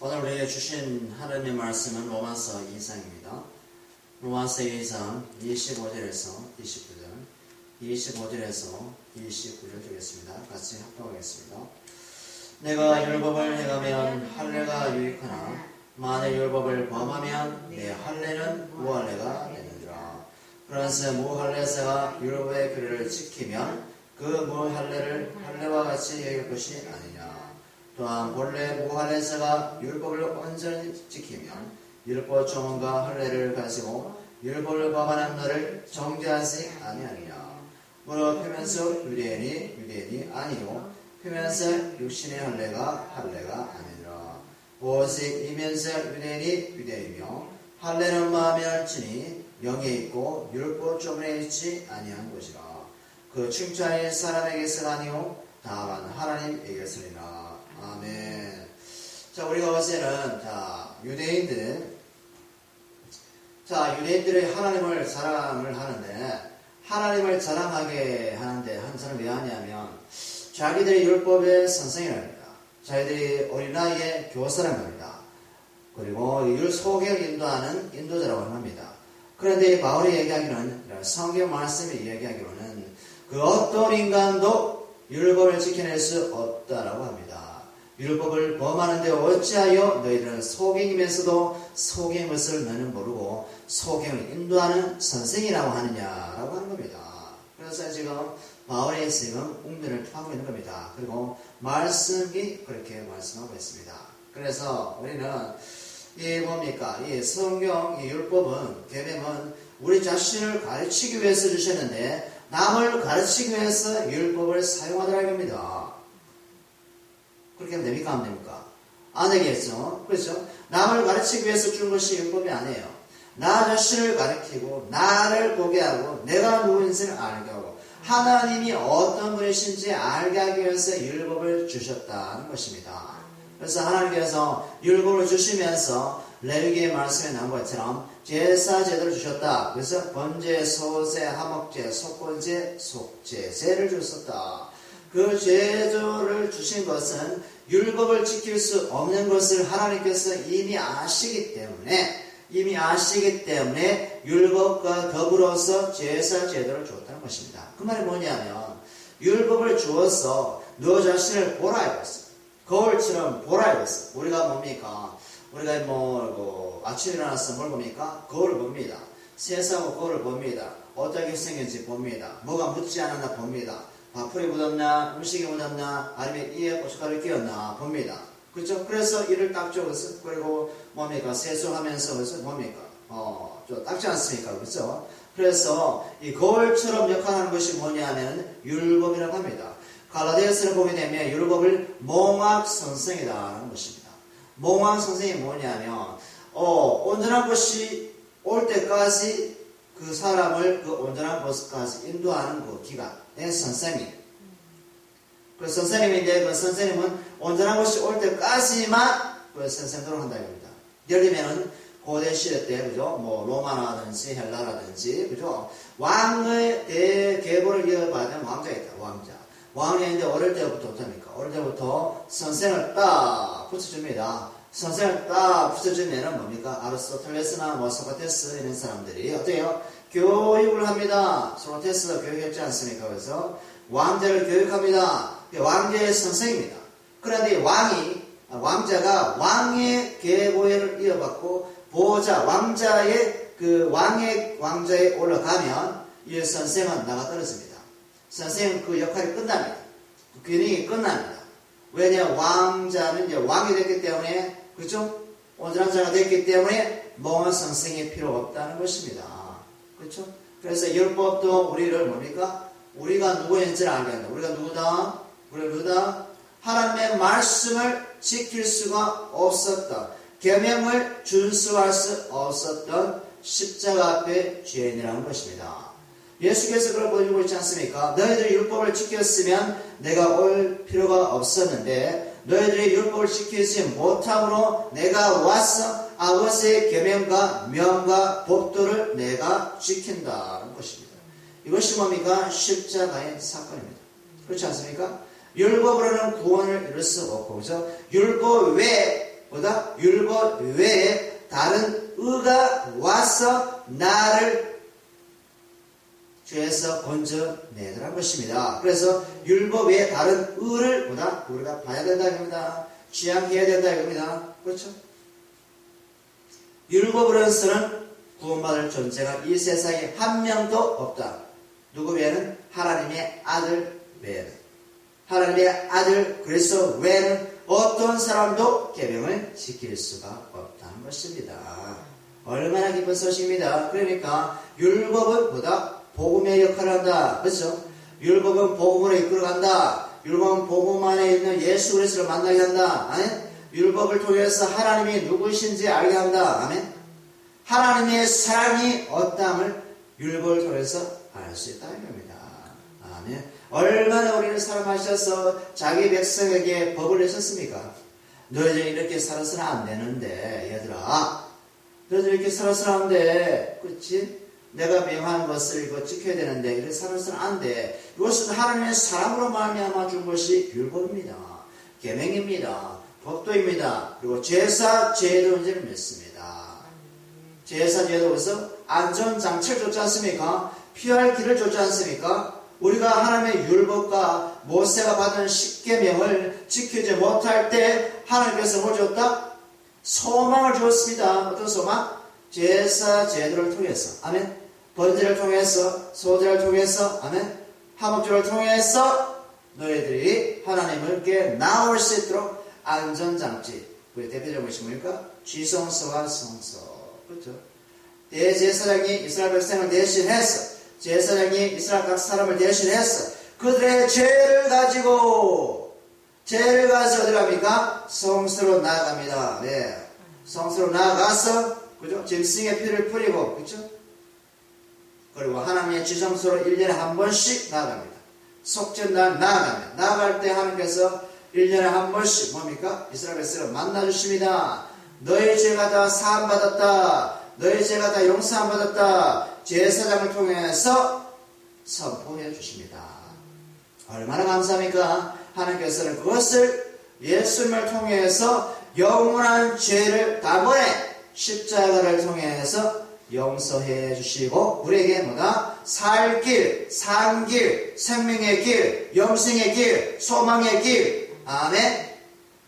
오늘 우리에게 주신 하나님의 말씀은 로마서 2장입니다. 로마서 2장 25절에서 29절, 25절에서 29절 되겠습니다. 같이 합독하겠습니다. 내가 율법을 행하면 할례가 유익하나 만일 율법을 범하면 내 할례는 무할례가 되느니라. 그런세 무할례자가 율법의 규례를 지키면 그 무할례를 할례와 같이 여길 것이 아니냐. 또한 본래 무할례자가 율법을 온전히 지키면 율법 정원과 할례를 가지고 율법을 범하는 너를 정죄하지 아니하느냐. 무릇 표면서 유대인이 유대인이 아니요 표면서 육신의 할례가 할례가 아니라 오직 이면서 유대인이 유대이며 할례는 마음에 할지니 영에 있고 율법 조문에 있지 아니한 것이라. 그 칭찬이 사람에게서 아니요 다만 하나님에게서니라. 아멘. 자, 우리가 어제는, 자, 유대인들, 자, 유대인들의 하나님을 자랑을 하는데, 하나님을 자랑하게 하는데, 한사람 왜 하냐면, 자기들의 율법의 선생이랍니다. 자기들이 어린아이의 교사라는 겁니다. 그리고 율 소개를 인도하는 인도자라고 합니다. 그런데 바울이 얘기하기는, 성경 말씀이 얘기하기로는, 그 어떤 인간도 율법을 지켜낼 수 없다라고 합니다. 율법을 범하는데 어찌하여 너희들은 소경이면서도 소경인 것을 너는 모르고 소경을 인도하는 선생이라고 하느냐라고 하는 겁니다. 그래서 지금 바울의 지금 웅변을 하고 있는 겁니다. 그리고 말씀이 그렇게 말씀하고 있습니다. 그래서 우리는 이 뭡니까? 이 성경, 이 율법은, 계명은 우리 자신을 가르치기 위해서 주셨는데 남을 가르치기 위해서 율법을 사용하더라 이겁니다. 그렇게 하면 됩니까? 안 됩니까? 안 되겠죠. 그렇죠? 남을 가르치기 위해서 준 것이 율법이 아니에요. 나 자신을 가르치고 나를 보게 하고 내가 누구인지를 알게 하고 하나님이 어떤 분이신지 알게 하기 위해서 율법을 주셨다는 것입니다. 그래서 하나님께서 율법을 주시면서 레위기의 말씀에 나온 것처럼 제사 제도를 주셨다. 그래서 번제, 소제, 하목제, 속건제, 속제제를 주셨다. 그 제도를 주신 것은 율법을 지킬 수 없는 것을 하나님께서 이미 아시기 때문에 이미 아시기 때문에 율법과 더불어서 제사 제도를 주었다는 것입니다. 그 말이 뭐냐면 율법을 주어서 너 자신을 보라 이거어 거울처럼 보라 이거어 우리가 뭡니까? 우리가 뭐, 뭐 아침에 일어나서 뭘 봅니까? 거울을 봅니다. 세상하고 거울을 봅니다. 어떻게 생겼는지 봅니다. 뭐가 묻지 않았나 봅니다. 밥풀이 묻었나, 음식이 묻었나, 아니면 이에 고춧가루 끼었나 봅니다. 그렇죠? 그래서 이를 닦죠. 그래서 그리고 뭡니까? 세수하면서 그래서 뭡니까? 어, 좀 닦지 않습니까? 그렇죠? 그래서 이 거울처럼 역할하는 것이 뭐냐면 율법이라고 합니다. 갈라디아서를 보게 되면 율법을 몽학 선생이라는 것입니다. 몽학 선생이 뭐냐면 어, 온전한 것이 올 때까지 그 사람을 그 온전한 것까지 인도하는 그 기간. 의 선생님. 그 선생님인데 그 선생님은 온전한 것이 올 때까지만 그 선생도록 한다 이겁니다. 예를 들면은 고대 시대 때 그죠? 뭐 로마라든지 헬라라든지 그죠? 왕의 대계보를 이어받은 왕자가 있다 왕자. 왕이 있는데 어릴 때부터 어떻습니까? 어릴 때부터 선생을 딱 붙여줍니다. 선생을 딱 붙여주면은 뭡니까? 아르스토텔레스나 뭐 소크라테스 이런 사람들이 어때요 교육을 합니다. 소테스가 교육했지 않습니까? 그래서 왕자를 교육합니다. 왕자의 선생입니다. 그런데 왕이 왕자가 왕의 계보회를 이어받고 보호자 왕자의 그 왕의 왕자에 올라가면 이 선생은 나가 떨어집니다. 선생은 그 역할이 끝납니다. 그 기능이 끝납니다. 왜냐 왕자는 이제 왕이 됐기 때문에 그죠? 온전한 자가 됐기 때문에 몽한 선생이 필요 없다는 것입니다. 그렇죠? 그래서 율법도 우리를 뭡니까? 우리가 누구인지를 알게 한다. 우리가 누구다? 우리가 누구다? 하나님의 말씀을 지킬 수가 없었다. 계명을 준수할 수 없었던 십자가 앞에 죄인이라는 것입니다. 예수께서 그걸 보여주고 있지 않습니까? 너희들이 율법을 지켰으면 내가 올 필요가 없었는데 너희들이 율법을 지키지 못함으로 내가 와서 아버지의 계명과 명과 법도를 내가 지킨다는 것입니다. 이것이 뭡니까? 십자가의 사건입니다. 그렇지 않습니까? 율법으로는 구원을 이룰 수 없고, 그죠? 율법 외에 보다 율법 외에 다른 의가 와서 나를 죄에서 건져내더란 것입니다. 그래서 율법 외에 다른 의를 보다 우리가 봐야 된다 이겁니다. 취향해야 된다 이겁니다. 그렇죠? 율법으로서는 구원받을 존재가 이 세상에 한 명도 없다. 누구 외에는 하나님의 아들 외에는 하나님의 아들 그리스도 외에는 어떤 사람도 계명을 지킬 수가 없다는 것입니다. 얼마나 기쁜 소식입니다. 그러니까 율법은 보다 복음의 역할을 한다. 그렇죠? 율법은 복음으로 이끌어간다. 율법은 복음 안에 있는 예수 그리스도를 만나게 한다. 아멘? 율법을 통해서 하나님이 누구신지 알게 한다. 아멘? 하나님의 사랑이 어떠함을 율법을 통해서 알 수 있다는 겁니다. 아멘. 얼마나 우리를 사랑하셔서 자기 백성에게 법을 내셨습니까? 너희들 이렇게 살아서는 안 되는데, 얘들아. 너희들 이렇게 살아서는 안 돼. 그렇지? 내가 명한 것을 이거 지켜야 되는데, 이렇게 살아서는 안 돼. 이것은 하나님의 사랑으로 말미암아 준 것이 율법입니다. 계명입니다. 법도입니다. 그리고 제사, 제도인지를 믿습니다. 제사, 제도에서 안전장치를 줬지 않습니까? 피할 길을 줬지 않습니까? 우리가 하나님의 율법과 모세가 받은 십계명을 지키지 못할 때 하나님께서 뭘 줬다? 소망을 주었습니다. 어떤 소망? 제사 제도를 통해서 아멘. 번제를 통해서 소제를 통해서 아멘. 화목제를 통해서 너희들이 하나님께 나올 수 있도록 안전장치 그 대표적인 것이 뭡니까? 쥐성서와 성서 그렇죠? 대제사장이 이스라엘 백성을 대신해서 제사장이 이스라엘 각 사람을 대신해서 그들의 죄를 가지고 죄를 가서 어디 갑니까? 성수로 나아갑니다. 네. 성수로 나아가서 그죠? 짐승의 피를 뿌리고 그죠? 그리고 하나님의 지성소로 1년에 한 번씩 나아갑니다. 속전날 나아갑니다. 나아갈 때 하나님께서 1년에 한 번씩 뭡니까? 이스라엘 백성을 만나주십니다. 너의 죄가 다 사함받았다. 너의 죄가 다 용서함받았다. 제사장을 통해서 선포해 주십니다. 얼마나 감사합니까? 하나님께서는 그것을 예수님을 통해서 영원한 죄를 단번에 십자가를 통해서 용서해 주시고 우리에게 뭐다? 살 길, 산 길, 생명의 길, 영생의 길, 소망의 길, 아멘.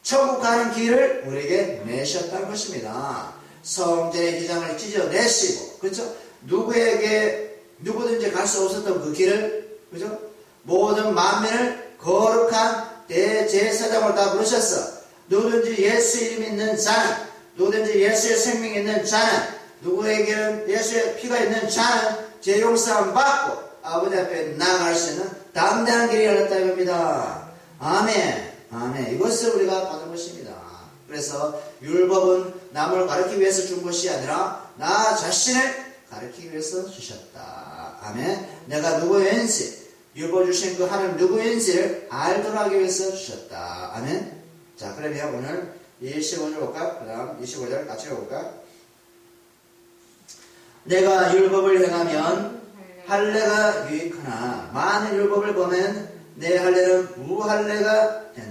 천국 가는 길을 우리에게 내셨다는 것입니다. 성전의 기장을 찢어내시고, 그렇죠? 누구에게 누구든지 갈 수 없었던 그 길을, 그죠? 모든 만민을 거룩한 대제사장으로 다 부르셨어. 누구든지 예수 이름 있는 자는, 누구든지 예수의 생명이 있는 자는, 누구에게는 예수의 피가 있는 자는 재용서함 받고 아버지 앞에 나아갈 수 있는 담대한 길이 열렸다 이겁니다. 아멘. 아멘. 이것을 우리가 받은 것입니다. 그래서 율법은 남을 가르치기 위해서 준 것이 아니라 나 자신을 가르치기 위해서 주셨다. 아멘. 내가 누구인지 율법 주신 그 하나님 누구인지를 알도록 하기 위해서 주셨다. 아멘. 자, 그러면 오늘 25절 볼까? 그 다음 25절 같이 읽어볼까? 내가 율법을 행하면 할례가 유익하나 많은 율법을 보면 내 할례는 무할례가 되느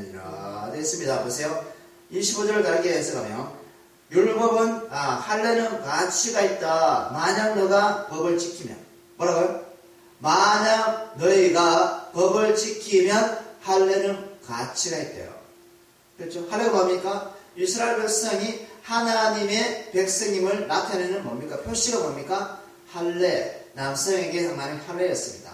니라 됐습니다. 보세요. 25절을 다르게 해석하면 율법은 아 할례는 가치가 있다. 만약 너가 법을 지키면 뭐라고요? 만약 너희가 법을 지키면 할례는 가치가 있대요. 그렇죠? 할례가 뭡니까? 이스라엘 백성이 하나님의 백성임을 나타내는 뭡니까? 표시가 뭡니까? 할례. 남성에게 하나님 할례였습니다.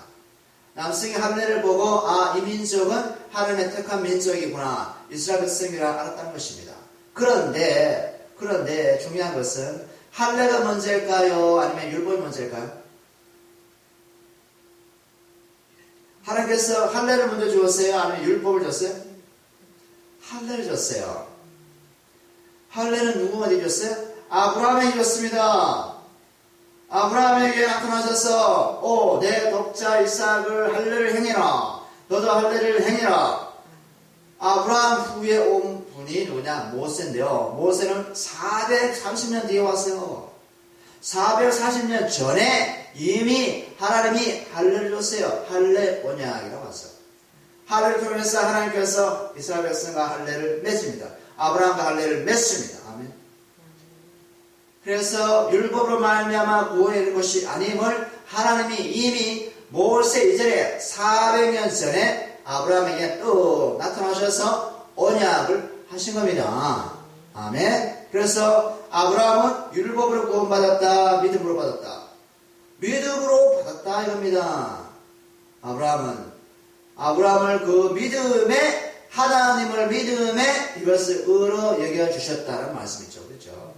남성의 할례를 보고 아, 이 민족은 하나님의 택한 민족이구나. 이스라엘 백성이라 알았다는 것입니다. 그런데 그런데 중요한 것은 할례가 먼저일까요? 아니면 율법이 먼저일까요? 하나님께서 할례를 먼저 주었어요? 아니면 율법을 줬어요? 할례를 줬어요. 할례는 누구가 해줬어요? 아브라함에게 줬습니다. 아브라함에게 나타나셔서 오, 내 독자 이삭을 할례를 행해라. 너도 할례를 행해라. 아브라함 후에 온 분이 누구냐? 모세인데요. 모세는 430년 뒤에 왔어요. 440년 전에 이미 하나님이. 할례 언약이라고 왔어요. 할례를 통해서 하나님께서 이스라엘 백성과 할례를 맺습니다. 아브라함과 할례를 맺습니다. 아멘. 그래서 율법으로 말미암아 구원에 이른 것이 아님을 하나님이 이미 모세 이전에 400년 전에 아브라함에게 또 나타나셔서 언약을 하신 겁니다. 아멘. 그래서 아브라함은 율법으로 구원받았다, 믿음으로 받았다. 믿음으로 받았다 이겁니다. 아브라함은 아브라함을 그 믿음에 하나님을 믿음에 이것을 의로 여겨 주셨다는 말씀이죠. 그렇죠?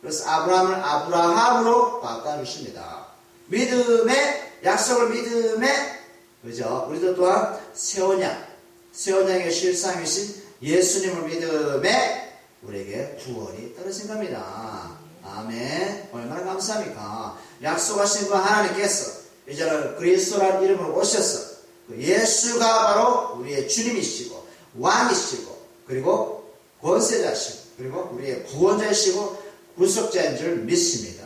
그래서 아브라함을 아브라함으로 바꿔 주십니다. 믿음에 약속을 믿음에 그죠? 우리도 또한 새 언약의 실상이신 예수님을 믿음에 우리에게 구원이 떨어진 겁니다. 아멘. 얼마나 감사합니까? 약속하신 그 하나님께서 이제는 그리스도라는 이름으로 오셔서 그 예수가 바로 우리의 주님이시고 왕이시고 그리고 권세자시고 그리고 우리의 구원자이시고 구속자인 줄 믿습니다.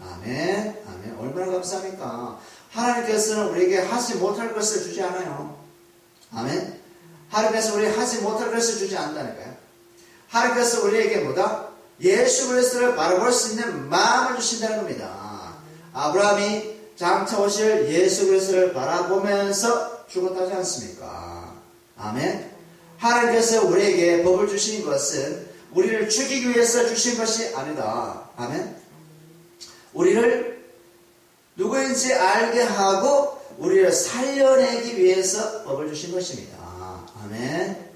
아멘. 아멘. 얼마나 감사합니까? 하나님께서는 우리에게 하지 못할 것을 주지 않아요. 아멘. 하나님께서 우리에게 하지 못할 것을 주지 않는다니까요. 하나님께서 우리에게 뭐다? 예수 그리스도를 바라볼 수 있는 마음을 주신다는 겁니다. 아브라함이 장차 오실 예수 그리스도를 바라보면서 죽었다지 않습니까? 아멘. 하나님께서 우리에게 법을 주신 것은 우리를 죽이기 위해서 주신 것이 아니다. 아멘. 우리를 누구인지 알게 하고 우리를 살려내기 위해서 법을 주신 것입니다. 아멘.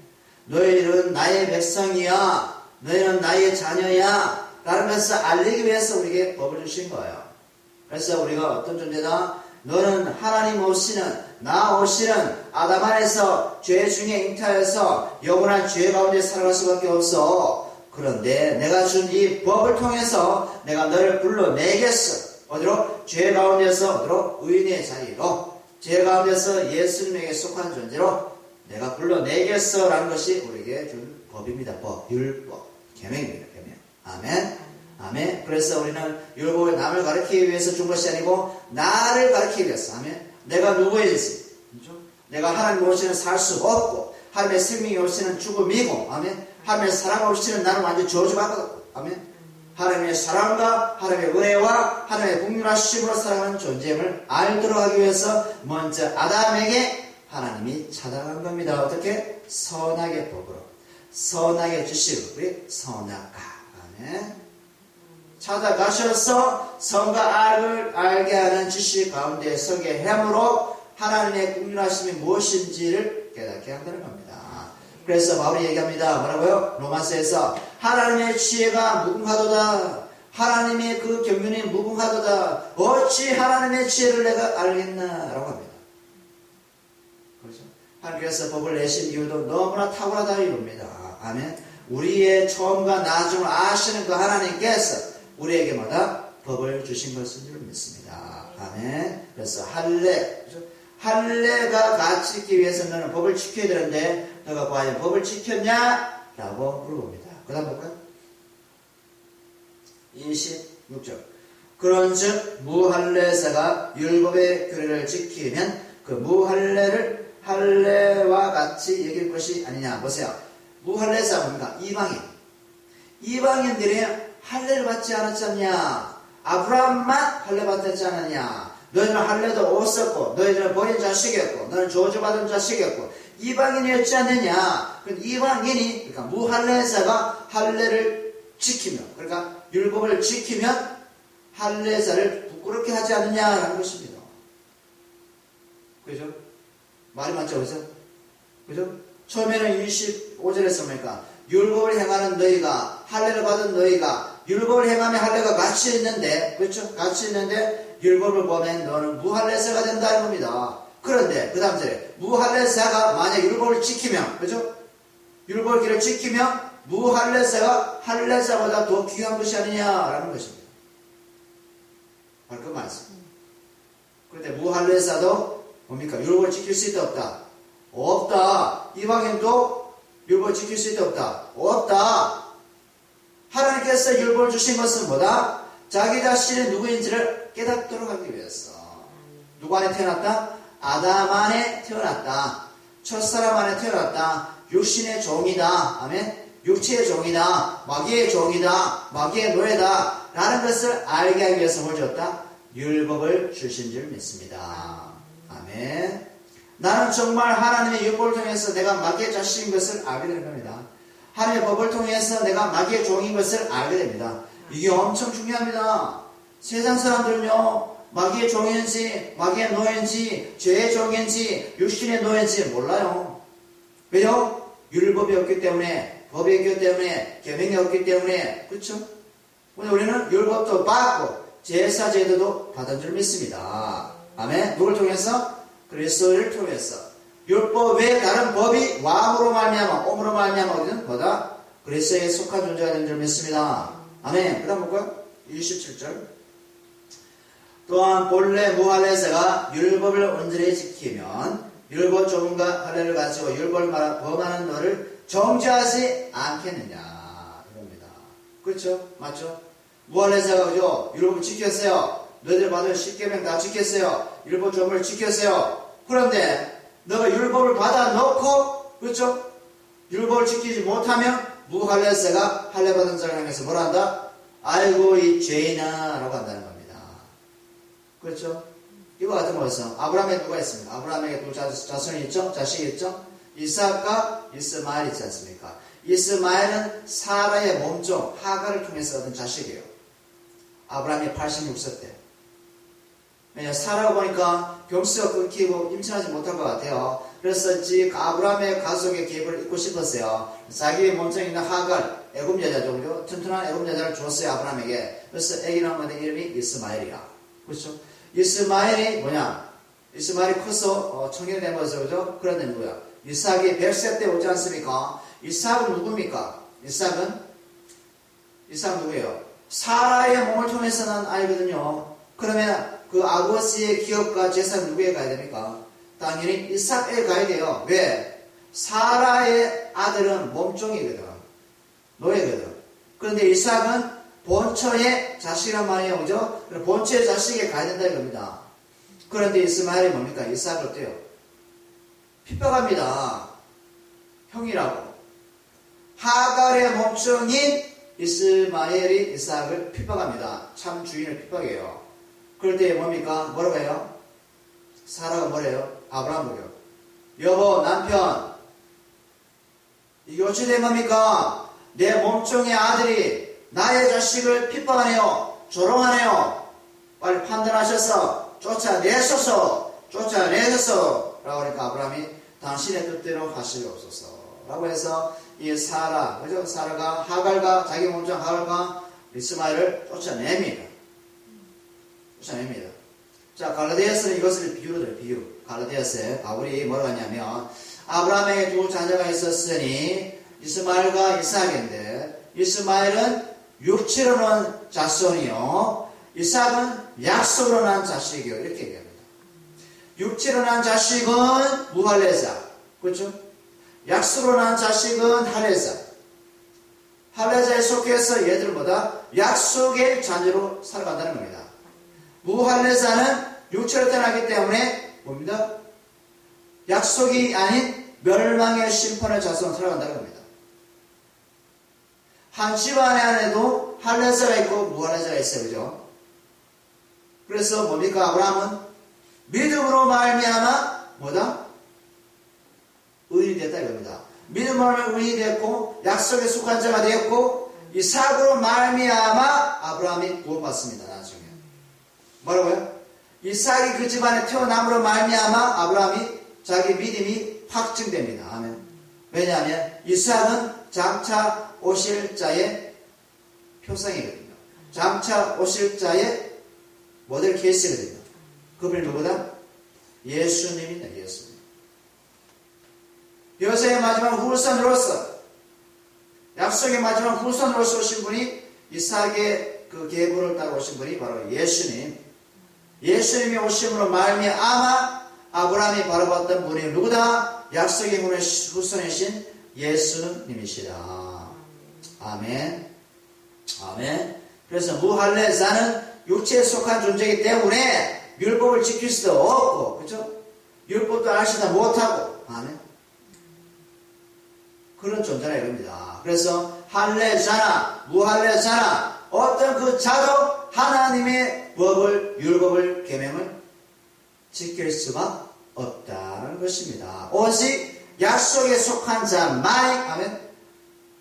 너희는 나의 백성이야. 너희는 나의 자녀야. 라면서 알리기 위해서 우리에게 법을 주신 거예요. 그래서 우리가 어떤 존재다? 너는 하나님 오시는 나 오시는 아담 안에서 죄 중에 잉타해서 영원한 죄 가운데 살아갈 수밖에 없어. 그런데 내가 준 이 법을 통해서 내가 너를 불러 내겠어. 어디로? 죄 가운데서 어디로? 의인의 자리로. 죄 가운데서 예수님에게 속한 존재로 내가 불러내겠어. 라는 것이 우리에게 준 법입니다. 법, 율법, 계명입니다. 계명. 아멘. 아멘. 그래서 우리는 율법을 남을 가르치기 위해서 준 것이 아니고 나를 가르치기 위해서. 아멘. 내가 누구인지. 내가 하나님 오시는 살 수 없고 하나님의 생명이 오시는 죽음이고. 아멘. 하나님의 사랑 오시는 나는 완전 저주받고. 아멘. 하나님의 사랑과 하나님의 은혜와 하나님의 국률하심으로 살아가는 존재임을 알도록 하기 위해서 먼저 아담에게 하나님이 찾아간 겁니다. 어떻게? 선하게 복으로. 선하게 주시고 우리 선악가. 아멘. 찾아가셔서 성과 악을 알게 하는 지식 가운데 서게 함으로 하나님의 국민하심이 무엇인지를 깨닫게 한다는 겁니다. 그래서 바울이 얘기합니다. 뭐라고요? 로마서에서 하나님의 지혜가 무궁하도다. 하나님의 그 경륜이 무궁하도다. 어찌 하나님의 지혜를 내가 알겠나? 라고 합니다. 그렇죠? 하나님께서 법을 내신 이유도 너무나 탁월하다 이겁니다. 아멘. 우리의 처음과 나중을 아시는 그 하나님께서 우리에게마다 법을 주신 것인 줄 믿습니다. 아멘. 그래서 할례, 할례가 가치 있기 위해서 너는 법을 지켜야 되는데 너가 과연 법을 지켰냐? 라고 물어봅니다. 그 다음 볼까요? 26절. 그런 즉 무할례사가 율법의 규례를 지키면 그 무할례를 할례와 같이 여길 것이 아니냐. 보세요. 무할례사 뭡니까? 이방인. 이방인들이 할례를 받지 않았지 않냐? 아브라함만 할례 받지 않았냐? 너희는 할례도 없었고, 너희들은 본인 자식이었고, 너는 저주받은 자식이었고, 이방인이었지 않느냐? 그 이방인이, 그러니까 무할례사가 할례를 지키면, 그러니까 율법을 지키면 할례사를 부끄럽게 하지 않느냐라는 것입니다. 그죠? 말이 맞죠? 그죠? 그죠? 처음에는 25절에서 뭡니까? 율법을 행하는 너희가, 할례를 받은 너희가, 율법을 행하면 할례가 같이 있는데, 그렇죠? 같이 있는데, 율법을 보면 너는 무할례사가 된다는 겁니다. 그런데, 그 다음 절에, 무할례사가 만약 율법을 지키면, 그죠? 율법 길을 지키면, 무할례사가 할례사보다 더 귀한 것이 아니냐라는 것입니다. 그 말씀. 그런데 무할례사도 뭡니까? 율법을 지킬 수 있다 없다? 없다. 이방인도 율법을 지킬 수 있다 없다? 없다. 하나님께서 율법을 주신 것은 뭐다? 자기 자신이 누구인지를 깨닫도록 하기 위해서. 누구 안에 태어났다? 아담 안에 태어났다. 첫사람 안에 태어났다. 육신의 종이다. 아멘. 육체의 종이다. 마귀의 종이다. 마귀의 노예다. 라는 것을 알게 하기 위해서 뭘 줬다? 율법을 주신 줄 믿습니다. 아멘. 나는 정말 하나님의 율법을 통해서 내가 마귀의 자식인 것을 알게 되는 겁니다. 하나님의 법을 통해서 내가 마귀의 종인 것을 알게 됩니다. 이게 엄청 중요합니다. 세상 사람들은요, 마귀의 종인지, 마귀의 노예인지, 죄의 종인지, 육신의 노예인지 몰라요. 왜요? 율법이 없기 때문에, 법이 없기 때문에, 계명이 없기 때문에, 그렇죠? 근데 우리는 율법도 받고, 제사 제도도 받은 줄 믿습니다. 아멘. 누굴 통해서? 그리스도를 통해서. 율법 외에 다른 법이 왕으로 말미암아, 옴으로 말미암아 어디는 보다 그리스도에 속한 존재가 된 줄 믿습니다. 아멘. 그 다음 볼까요? 27절. 또한 본래 무할례자가 율법을 온전히 지키면 율법 조문과 할례를 가지고 율법을 범하는 너를 정죄하지 않겠느냐 이겁니다. 그렇죠? 맞죠? 무할례자가 그죠? 율법을 지켰어요. 너희들 받은 십계명 다 지켰어요. 율법 조문을 지켰어요. 그런데 너가 율법을 받아 놓고 그렇죠? 율법을 지키지 못하면 무할례자가 할례 받은 향해서 뭐라 한다? 아이고 이 죄인아 라고 한다는 겁니다. 그렇죠? 이와 같은 것은 아브라함에 누가 있습니까? 아브라함에게 두 자손이 있죠? 자식이 있죠? 이삭과 이스마엘 있지 않습니까? 이스마엘은 사라의 몸종 하가를 통해서 얻은 자식이에요. 아브라함이 86세 때. 왜냐 사라가 보니까 병수가 끊기고 임신하지 못할 것 같아요. 그래서 지 아브라함의 가족의 계획을 잇고 싶었어요. 자기의 몸종에 있는 하갈, 애굽 여자죠. 튼튼한 애굽 여자를 줬어요. 아브라함에게. 그래서 애기 낳은 이름이 이스마엘이야. 그렇죠? 이스마엘이 뭐냐? 이스마엘이 커서 어, 청년이 된 거죠. 그죠? 그런데 누구야? 이삭이 100세 때 오지 않습니까? 이삭은 누굽니까? 이삭은? 이삭 누구예요? 사라의 몸을 통해서 난 아이거든요. 그러면 그 아버지의 기업과 재산 누구에 가야 됩니까? 당연히 이삭에 가야 돼요. 왜? 사라의 아들은 몸종이거든. 노예거든. 그런데 이삭은 본처의 자식이란 말이에요. 그죠? 본처의 자식에 가야 된다 이겁니다. 그런데 이스마엘이 뭡니까? 이삭을 떼요. 핍박합니다. 형이라고. 하갈의 몸종인 이스마엘이 이삭을 핍박합니다. 참 주인을 핍박해요. 그럴 때 뭡니까? 뭐라고 해요? 사라가 뭐래요? 아브라함을요. 여보, 남편, 이게 어찌 된 겁니까? 내 몸종의 아들이 나의 자식을 핍박하네요. 조롱하네요. 빨리 판단하셔서 쫓아내소서, 쫓아내소서. 라고 하니까 아브라함이 당신의 뜻대로 하시옵소서. 라고 해서 이 사라, 그죠? 사라가 하갈과 자기 몸종 하갈과 이스마엘을 쫓아냅니다. 쫓아냅니다. 자, 갈라디아스는 이것을 비유로 들어요, 비유. 갈라디아스에 바울이 뭐라고 하냐면, 아브라함에게 두 자녀가 있었으니, 이스마엘과 이삭인데, 이스마엘은 육체로 난 자손이요, 이삭은 약속으로 난 자식이요. 이렇게 얘기합니다. 육체로 난 자식은 무할례자. 그렇죠? 약속으로 난 자식은 할례자. 할례자에 속해서 얘들보다 약속의 자녀로 살아간다는 겁니다. 무할례자는 육체로 태어나기 때문에 뭡니다? 약속이 아닌 멸망의 심판의 자손으로 살아간다는 겁니다. 한 집안 안에도 할례자가 있고 무할례자가 있어요. 그죠? 그래서 뭡니까? 아브라함은 믿음으로 말미암아 뭐다? 의인이 됐다 이겁니다. 믿음으로 의인이 됐고 약속에 속한 자가 되었고 이삭으로 말미암아 아브라함이 구원받습니다. 나중에 뭐라고요? 이삭이 그 집안에 태어남으로 말미암아 아브라함이 자기 믿음이 확증됩니다. 아멘. 왜냐하면 이삭은 장차 오실 자의 표상이거든요. 장차 오실 자의 모델 케이스거든요. 그분이 누구다? 예수님이다. 예수님. 여세의 마지막 후손으로서 약속의 마지막 후손으로서 오신 분이 이삭의 그 계보를 따라 오신 분이 바로 예수님. 예수님이 오심으로 말미암아 아브라함이 바라봤던 분이 누구다? 약속의 후손이신 예수님이시다. 아멘. 아멘. 그래서 무할례자는 육체에 속한 존재이기 때문에 율법을 지킬 수도 없고, 그죠? 율법도 알지도 못하고, 아멘. 그런 존재라 이겁니다. 그래서 할례자나 무할례자나 어떤 그 자도 하나님의 법을 율법을 계명을 지킬 수가 없다는 것입니다. 오직 약속에 속한 자만이 하면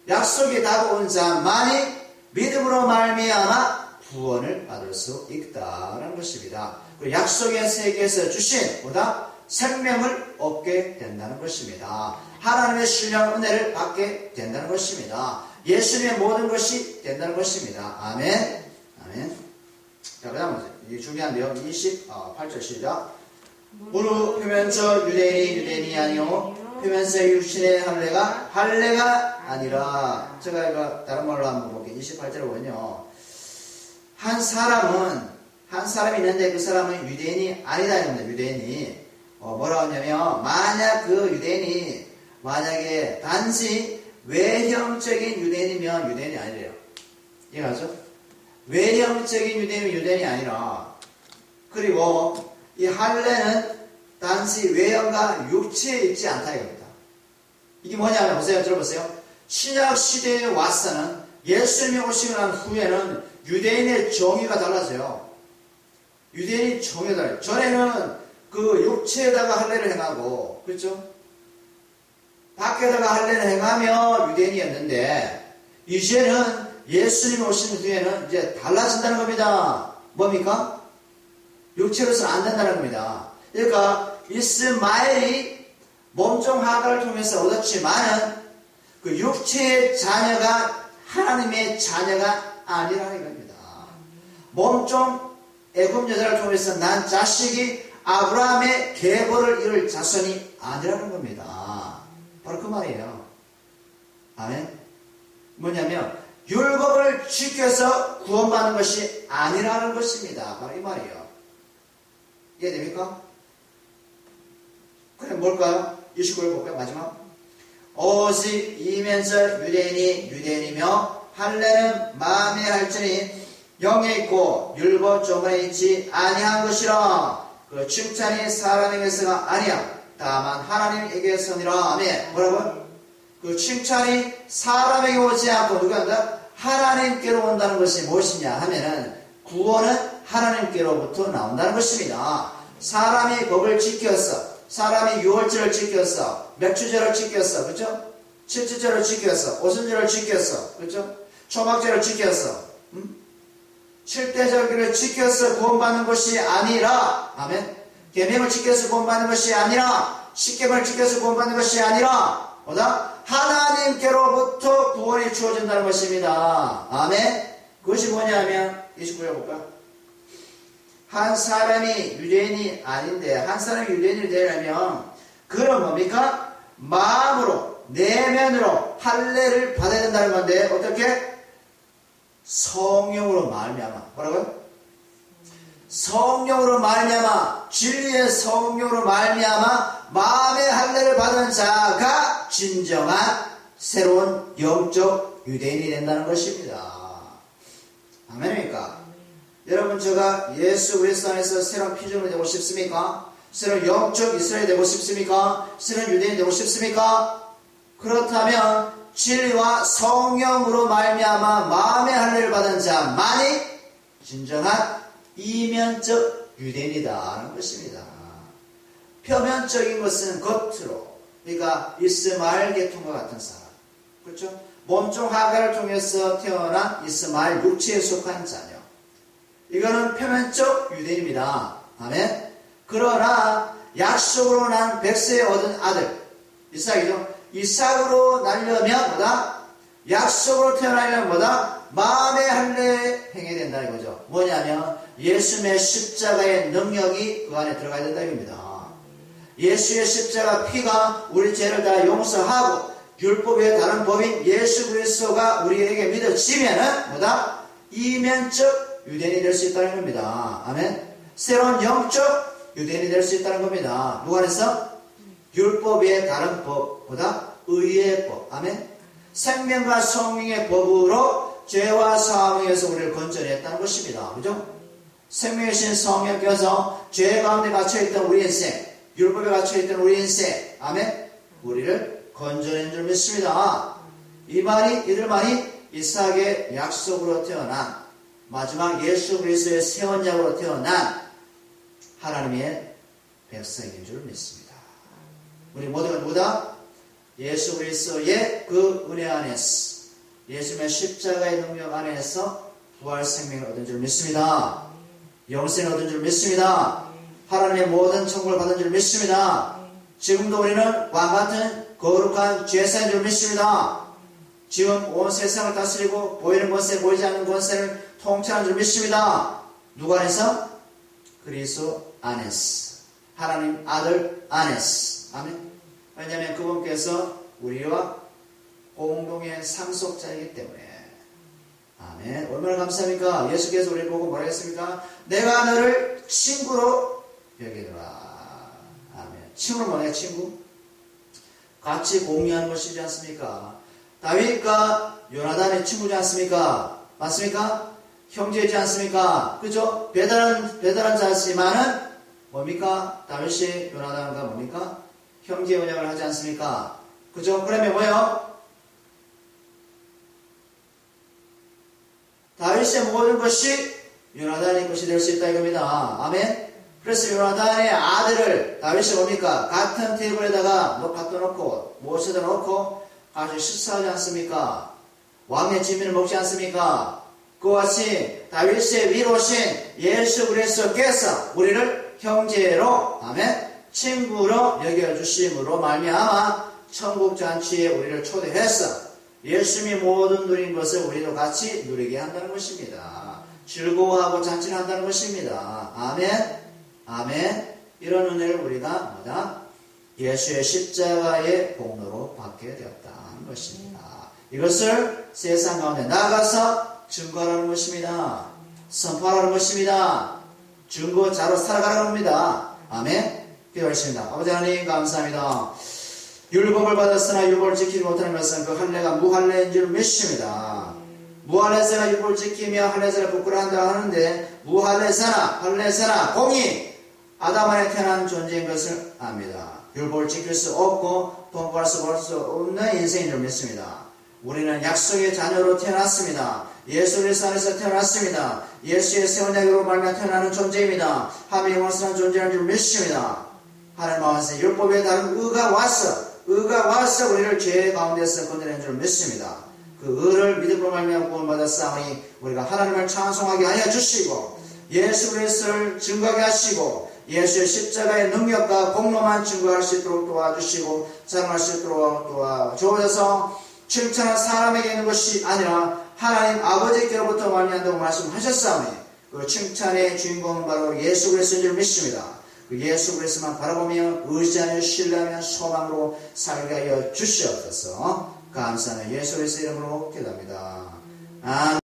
약속이 다가온 자만이 믿음으로 말미암아 구원을 받을 수 있다는 것입니다. 그 약속의 세계에서 주신 보다 생명을 얻게 된다는 것입니다. 하나님의 신령 은혜를 받게 된다는 것입니다. 예수님의 모든 것이 된다는 것입니다. 아멘. 아멘. 자, 그 다음에 중요한 내용 28절 시작. 무릇 표면적 유대인이 유대인이 아니요 표면적 육신의 할례가 할례가 아니라 제가 이거 다른 말로 한번 볼게요. 28절에 보면요. 한 사람은 한 사람이 있는데 그 사람은 유대인이 아니다 이겁니다. 유대인이 어, 뭐라 하냐면 만약 그 유대인이 만약에 단지 외형적인 유대인이면 유대인이 아니래요. 이해가죠? 외형적인 유대인이면 유대인이 아니라 그리고 이 할례는 단지 외형과 육체에 있지 않다 이겁니다. 이게 뭐냐면 보세요. 들어보세요. 신약 시대에 와서는 예수님이 오시고 난 후에는 유대인의 정의가 달라져요. 유대인이 정의가 달라요. 전에는 그 육체에다가 할례를 행하고 그렇죠? 밖에다가 할례를 행하며 유대인이었는데 이제는 예수님 오신 후에는 이제 달라진다는 겁니다. 뭡니까? 육체로서는 안 된다는 겁니다. 그러니까 이스마엘이 몸종 하가를 통해서 얻었지만은 그 육체의 자녀가 하나님의 자녀가 아니라는 겁니다. 몸종 애굽 여자를 통해서 난 자식이 아브라함의 계보를 이룰 자손이 아니라는 겁니다. 바로 그 말이에요. 아멘. 뭐냐면 율법을 지켜서 구원받는 것이 아니라는 것입니다. 바로 이 말이에요. 이해됩니까? 그래 뭘까요? 29절 볼까요? 마지막. 오직 이면서 유대인이 유대인이며 할례는 마음에 할지니 영에 있고 율법 조문에 있지 아니한 것이라 그 칭찬이 사람에게서가 아니야 다만 하나님에게서니라 아멘 뭐라고? 그 칭찬이 사람에게 오지 않고 누가 한다? 하나님께로 온다는 것이 무엇이냐 하면은 구원은 하나님께로부터 나온다는 것입니다. 사람이 법을 지켰어. 사람이 유월절을 지켰어. 맥주절을 지켰어. 그죠? 칠주절을 지켰어. 오순절을 지켰어. 그죠? 초막절을 지켰어. 음? 칠대절기를 지켜서 구원받는 것이 아니라 아멘 계명을 지켜서 구원받는 것이 아니라 십계명을 지켜서 구원받는 것이 아니라 뭐다? 하나님께로부터 구원이 주어진다는 것입니다. 아멘 그것이 뭐냐면 29절 볼까? 한 사람이 유대인이 아닌데 한 사람이 유대인이 되려면 그는 뭡니까? 마음으로 내면으로 할례를 받아야 된다는 건데 어떻게? 성령으로 말미암아 뭐라고요? 성령으로 말미암아 진리의 성령으로 말미암아 마음의 할례를 받은 자가 진정한 새로운 영적 유대인이 된다는 것입니다. 아멘입니까? 여러분 제가 예수 그리스도 안에서 새로운 피조물이 되고 싶습니까? 새로운 영적 이스라엘이 되고 싶습니까? 새로운 유대인이 되고 싶습니까? 그렇다면 진리와 성령으로 말미암아 마음의 할례를 받은 자만이 진정한 이면적 유대인이다는 것입니다. 표면적인 것은 겉으로 그러니까 이스마엘 계통과 같은 사람 그렇죠? 몸종 하가를 통해서 태어난 이스마엘 육체에 속한 자녀 이거는 표면적 유대인입니다. 아멘. 그러나 약속으로 난 백세에 얻은 아들 이삭이죠. 이삭으로 날려면 뭐다? 약속으로 태어나려면 뭐다? 마음의 할례 행해야 된다 이거죠. 뭐냐면 예수의 십자가의 능력이 그 안에 들어가야 된다 이겁니다. 예수의 십자가 피가 우리 죄를 다 용서하고 율법의 다른 법인 예수 그리스도가 우리에게 믿어지면은 뭐다? 이면적 유대인이 될 수 있다는 겁니다. 아멘. 새로운 영적 유대인이 될 수 있다는 겁니다. 누가 그랬어? 율법의 다른 법보다 의의 법. 아멘. 생명과 성령의 법으로 죄와 사망에서 우리를 건져냈다는 것입니다. 그죠? 생명이신 성령께서 죄 가운데 갇혀있던 우리 인생, 율법에 갇혀있던 우리 인생, 아멘. 우리를 건져낸 줄 믿습니다. 이 말이 이들 말이 이삭의 약속으로 태어난 마지막 예수 그리스도의 새 언약으로 태어난 하나님의 백성인 줄 믿습니다. 우리 모두가 누구다? 예수 그리스도의 그 은혜 안에서 예수님의 십자가의 능력 안에서 부활 생명을 얻은 줄 믿습니다. 영생을 얻은 줄 믿습니다. 하나님의 모든 천국을 받은 줄 믿습니다. 지금도 우리는 왕 같은 거룩한 죄사인 줄 믿습니다. 지금 온 세상을 다스리고 보이는 권세 보이지 않는 권세를 통치하는 줄 믿습니다. 누구 안에서? 그리스도 안에서. 하나님 아들 안에서. 아멘. 왜냐하면 그분께서 우리와 공동의 상속자이기 때문에. 아멘. 얼마나 감사합니까? 예수께서 우리를 보고 뭐라 했습니까? 내가 너를 친구로 여기더라. 아멘. 친구로 뭐냐, 친구? 같이 공유하는 것이지 않습니까? 다윗과 요나단의 친구지 않습니까? 맞습니까? 형제이지 않습니까? 그죠? 배달한, 배달한 자지만은 뭡니까? 다윗이 요나단과 뭡니까? 형제 언약을 하지 않습니까? 그죠? 그러면 뭐예요? 다윗의 모든 것이 요나단의 것이 될 수 있다 이겁니다. 아멘. 그래서 요나단의 아들을 다윗이 뭡니까? 같은 테이블에다가 뭐 갖다 놓고 무엇에다 놓고 아주 식사하지 않습니까? 왕의 지민을 먹지 않습니까? 그와 같이 다윗의 위로신 예수 그리스도께서 우리를 형제로 아멘 친구로 여겨주심으로 말미암아 천국 잔치에 우리를 초대해서 예수님이 모든 누린 것을 우리도 같이 누리게 한다는 것입니다. 즐거워하고 잔치를 한다는 것입니다. 아멘. 아멘. 이런 은혜를 우리가 뭐다? 예수의 십자가의 공로로 받게 되었다 는 것입니다. 이것을 세상 가운데 나가서 증거하는 것입니다. 선포하는 것입니다. 증거자로 살아가는 겁니다. 아멘. 기도하겠습니다. 아버지 하나님 감사합니다. 율법을 받았으나 율법을 지키지 못하는 것은 그 할례가 무할례인 줄 믿습니다. 무할례자가 율법을 지키며 할례자를 부끄러워한다 하는데 무할례자나 할례자나 공이 아담 안에 태어난 존재인 것을 압니다. 율법을 지킬 수 없고 통과할 수 없는 인생인 줄 믿습니다. 우리는 약속의 자녀로 태어났습니다. 예수 그리스도 안에서 태어났습니다. 예수의 세원약으로 말며 태어나는 존재입니다. 하나님 영원한 존재라는 줄 믿습니다. 하나님 아버지 율법에 다른 의가 와서 의가 와서 우리를 죄 가운데서 건드리는 줄 믿습니다. 그 의를 믿음으로 말미암아 구원받았사오니 우리가 하나님을 찬송하게 하여 주시고 예수 그리스도를 증거하게 하시고 예수의 십자가의 능력과 공로만 증거할 수 있도록 도와주시고 자랑할 수 있도록 도와주어서 칭찬은 사람에게 있는 것이 아니라 하나님 아버지께로부터 말미암다고 말씀하셨사오니 그 칭찬의 주인공은 바로 예수 그리스도인 줄 믿습니다. 그 예수 그리스도만 바라보며 의지하며 신뢰하며 소망으로 살게 하여 주시옵소서 감사하며 예수 그리스도 이름으로 기도합니다. 아멘.